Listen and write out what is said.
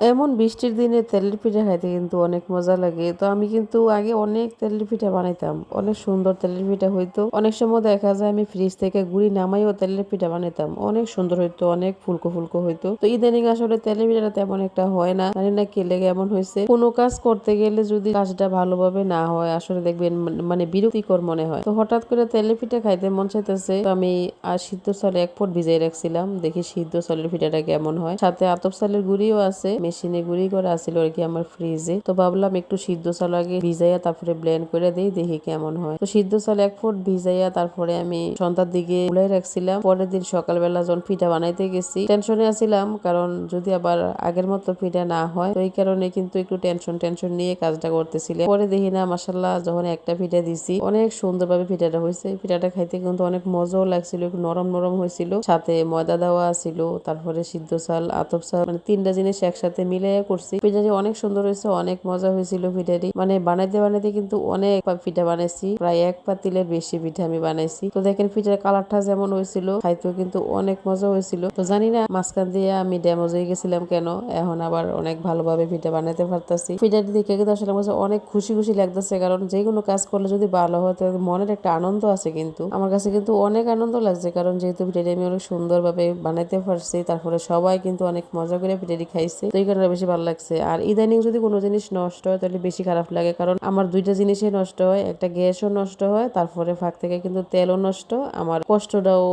এমন বৃষ্টির দিনে তেলের পিঠা খাইতে কিন্তু অনেক মজা লাগে। তো আমি কিন্তু আগে অনেক তেলের পিঠা বানাইতাম। অনেক সুন্দর তেলের পিঠা হইতো। অনেক সময় দেখা যায় আমি ফ্রিজ থেকে গুড়ি নামাইও তেলের পিঠা বানাইতাম। অনেক সুন্দর হইতো, অনেক ফুলকো ফুলকো হইতো। তো ইদানিং আসলে তেলের পিঠাটা তেমন একটা হয় না। জানি না কে লেগে এমন হয়েছে কোনো কাজ করতে গেলে যদি কাজটা ভালোভাবে না হয়, আসলে দেখবেন মানে বিরক্তিকর মনে হয়। তো হঠাৎ করে তেলের পিঠা খাইতে মন চাইতেছে, তো আমি আর সিদ্ধ চালে এক ফুট ভিজাই রাখছিলাম। দেখি সিদ্ধ চালের পিঠাটা কেমন হয়। সাথে আতপ চালের গুঁড়িও আছে। মেশিনে গুঁড়ি করা আছিল আর কি আমার ফ্রিজে তো ভাবলাম একটু সিদ্ধ চাল আগে ভিজাইয়া তারপরে ব্লেন্ড করে দেই, দেখি কেমন হয়। তো সিদ্ধ চাল এক ফুট ভিজাইয়া তারপরে আমি সন্ধ্যার দিকে গুলাই রাখছিলাম। পরের দিন সকালবেলা যখন পিঠা বানাইতে গেছি টেনশনে আছিলাম, কারণ যদি আবার আগের মতো পিঠা না হয়, তো এই কারণে কিন্তু একটু টেনশন টেনশন নিয়ে কাজটা করতেছিলাম। পরে দেখি না মাসাল্লাহ যখন একটা পিঠা দিছি, অনেক সুন্দরভাবে পিঠাটা হয়েছে পিঠাটা খাইতে কিন্তু অনেক মজাও লাগছিল, একটু নরম নরম হয়েছিল সাথে ময়দা দেওয়া ছিল তারপরে সিদ্ধ চাল, আতপ চাল মানে তিনটা জিনিস একসাথে মিলাইয়া করছি। পিঠাটি অনেক সুন্দর হয়েছে, অনেক মজা হয়েছিল পিঠাটি। মানে বানাইতে বানাইতে কিন্তু অনেক পিঠা বানাইছি। প্রায় এক পাতিলের বেশি পিঠা আমি বানাইছি। তো দেখেন পিঠার কালারটা যেমন হয়েছিল, খাইতেও কিন্তু অনেক মজা হয়েছিল। তো জানি না মাঝখান দিয়ে আমি ড্যামেজ হয়ে গেছিলাম কেন, এখন আবার অনেক ভালোভাবে পিঠা বানাইতে পারতাছি। পিঠাটি দেখে কিন্তু আসলে আমার অনেক খুশি খুশি লাগতেছে, কারণ যে কোনো কাজ করলে যদি ভালো হয়, তো মনের একটা আনন্দ আছে কিন্তু। আমার কাছে কিন্তু অনেক আনন্দ লাগছে, কারণ যেহেতু পিঠাটি আমি অনেক সুন্দরভাবে বানাইতে পারছি, তারপরে সবাই কিন্তু অনেক মজা করে পিঠাটি খাইছে। তো এই বেশি ভালো লাগছে। আর ইদানিং যদি কোনো জিনিস নষ্ট হয়, তাহলে বেশি খারাপ লাগে। কারণ আমার দুইটা জিনিসই নষ্ট হয়, একটা গ্যাসও নষ্ট হয়, তারপরে ফাঁক থেকে কিন্তু তেলও নষ্ট। আমার কষ্টটাও